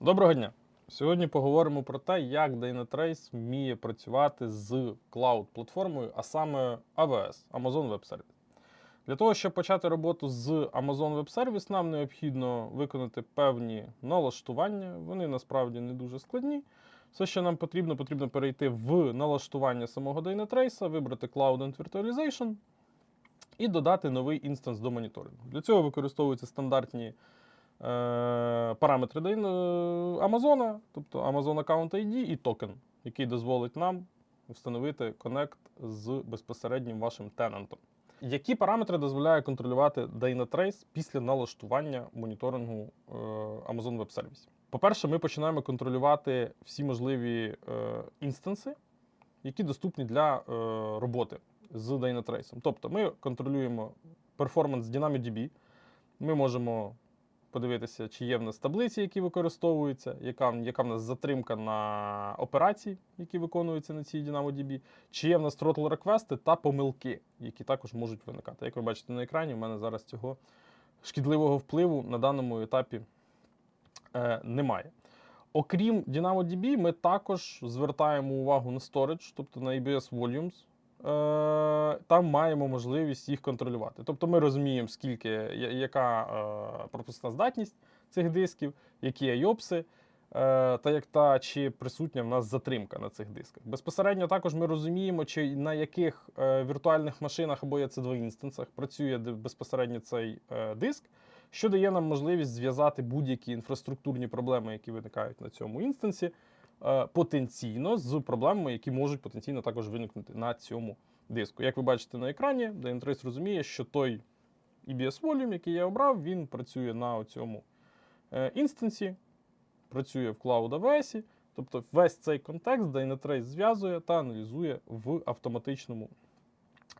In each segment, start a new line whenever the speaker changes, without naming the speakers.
Доброго дня! Сьогодні поговоримо про те, як Dynatrace вміє працювати з клауд-платформою, а саме AWS Amazon Web Service. Для того, щоб почати роботу з Amazon Web Service, нам необхідно виконати певні налаштування. Вони насправді не дуже складні. Все, що нам потрібно, потрібно перейти в налаштування самого Dynatrace, вибрати Cloud and Virtualization і додати новий інстанс до моніторингу. Для цього використовуються стандартні е, параметри Дyn- е, тобто Amazon Account ID і токен, який дозволить нам встановити коннект з безпосереднім вашим тенантом. Які параметри дозволяє контролювати Dynatrace після налаштування моніторингу е, Amazon Web Service? По-перше, ми починаємо контролювати всі можливі е, інстанси, які доступні для роботи з Dynatrace. Тобто ми контролюємо перформанс DynamoDB, ми можемо подивитися, чи є в нас таблиці, які використовуються, яка, яка в нас затримка на операції, які виконуються на цій DynamoDB, чи є в нас throttle реквести та помилки, які також можуть виникати. Як ви бачите на екрані, в мене зараз цього шкідливого впливу на даному етапі е, немає. Окрім DynamoDB, ми також звертаємо увагу на storage, тобто на ABS Volumes. Е, Там маємо можливість їх контролювати. Тобто ми розуміємо, скільки, яка е, пропускна здатність цих дисків, які IOPS, е, та як та чи присутня в нас затримка на цих дисках. Безпосередньо також ми розуміємо, чи на яких віртуальних машинах або EC2 інстансах працює безпосередньо цей диск, що дає нам можливість зв'язати будь-які інфраструктурні проблеми, які виникають на цьому інстансі, потенційно з проблемами, які можуть потенційно також виникнути на цьому диску. Як ви бачите на екрані, Dynatrace розуміє, що той EBS Volume, який я обрав, він працює на цьому інстансі, працює в Cloud AWS, тобто весь цей контекст Dynatrace зв'язує та аналізує в автоматичному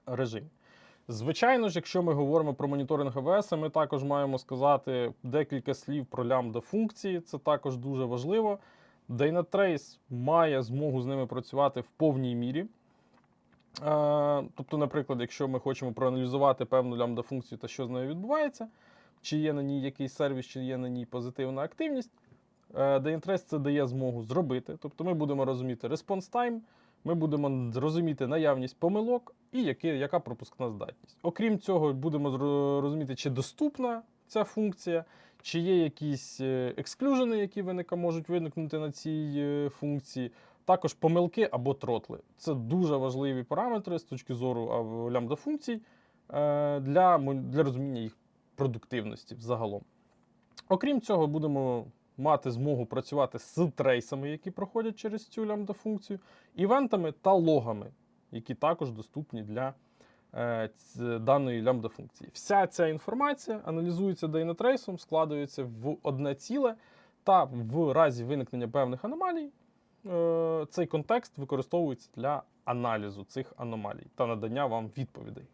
режимі. Звичайно ж, якщо ми говоримо про моніторинг AWS, ми також маємо сказати декілька слів про лямбда функції. Це також дуже важливо. Dynatrace має змогу з ними працювати в повній мірі. Е, Тобто, наприклад, якщо ми хочемо проаналізувати певну лямбда функцію та що з нею відбувається, чи є на ній якийсь сервіс, чи є на ній позитивна активність, е, Dynatrace це дає змогу зробити. Тобто ми будемо розуміти response time, ми будемо розуміти наявність помилок і які, яка пропускна здатність. Окрім цього, будемо розуміти, чи доступна ця функція, чи є якісь е, ексклюжени, які виника, можуть виникнути на цій е, функції. Також помилки або тротли. Це дуже важливі параметри з точки зору лямбда функцій е, для, для розуміння їх продуктивності взагалом. Окрім цього, будемо мати змогу працювати з трейсами, які проходять через цю лямбда функцію, івентами та логами, які також доступні для даної лямбда функції. Вся ця інформація аналізується Dynatrace, складується в одне ціле, та в разі виникнення певних аномалій е, цей контекст використовується для аналізу цих аномалій та надання вам відповідей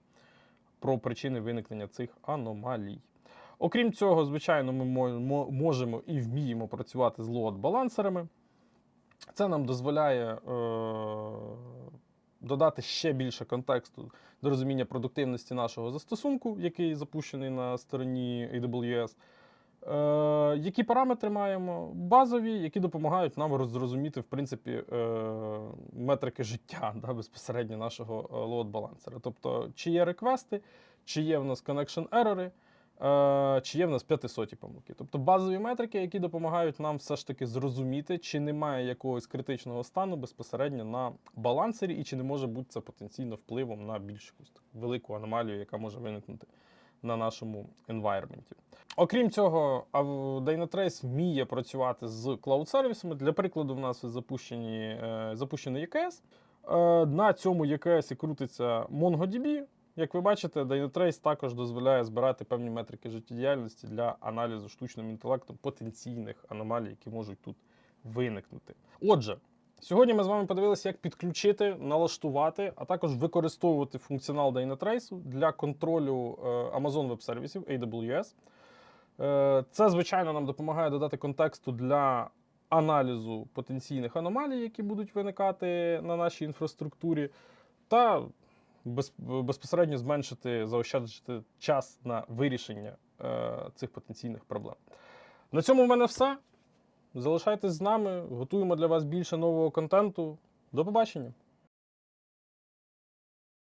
про причини виникнення цих аномалій. Окрім цього, звичайно, ми мо- мо- можемо і вміємо працювати з лоад-балансерами. Це нам дозволяє е, додати ще більше контексту до розуміння продуктивності нашого застосунку, який запущений на стороні AWS. Е, які параметри маємо? Базові, які допомагають нам роз- зрозуміти, в принципі, е, метрики життя да, безпосередньо нашого лоад-балансера. Тобто, чи є реквести, чи є в нас connection error, е, чи є в нас 500 помилки. Тобто базові метрики, які допомагають нам все ж таки зрозуміти, чи немає якогось критичного стану безпосередньо на балансері, і чи не може бути це потенційно впливом на більш велику аномалію, яка може виникнути на нашому environment. Окрім цього, Dynatrace вміє працювати з клауд-сервісами. Для прикладу, в нас запущені, е, запущений EKS. Е, на цьому EKS крутиться MongoDB. Як ви бачите, Dynatrace також дозволяє збирати певні метрики життєдіяльності для аналізу штучним інтелектом потенційних аномалій, які можуть тут виникнути. Отже, сьогодні ми з вами подивилися, як підключити, налаштувати, а також використовувати функціонал Dynatrace для контролю е, Amazon Web сервісів AWS. Е, Це, звичайно, нам допомагає додати контексту для аналізу потенційних аномалій, які будуть виникати на нашій інфраструктурі, та без, безпосередньо зменшити, заощаджити час на вирішення е, цих потенційних проблем. На цьому в мене все. Залишайтесь з нами, готуємо для вас більше нового контенту. До побачення!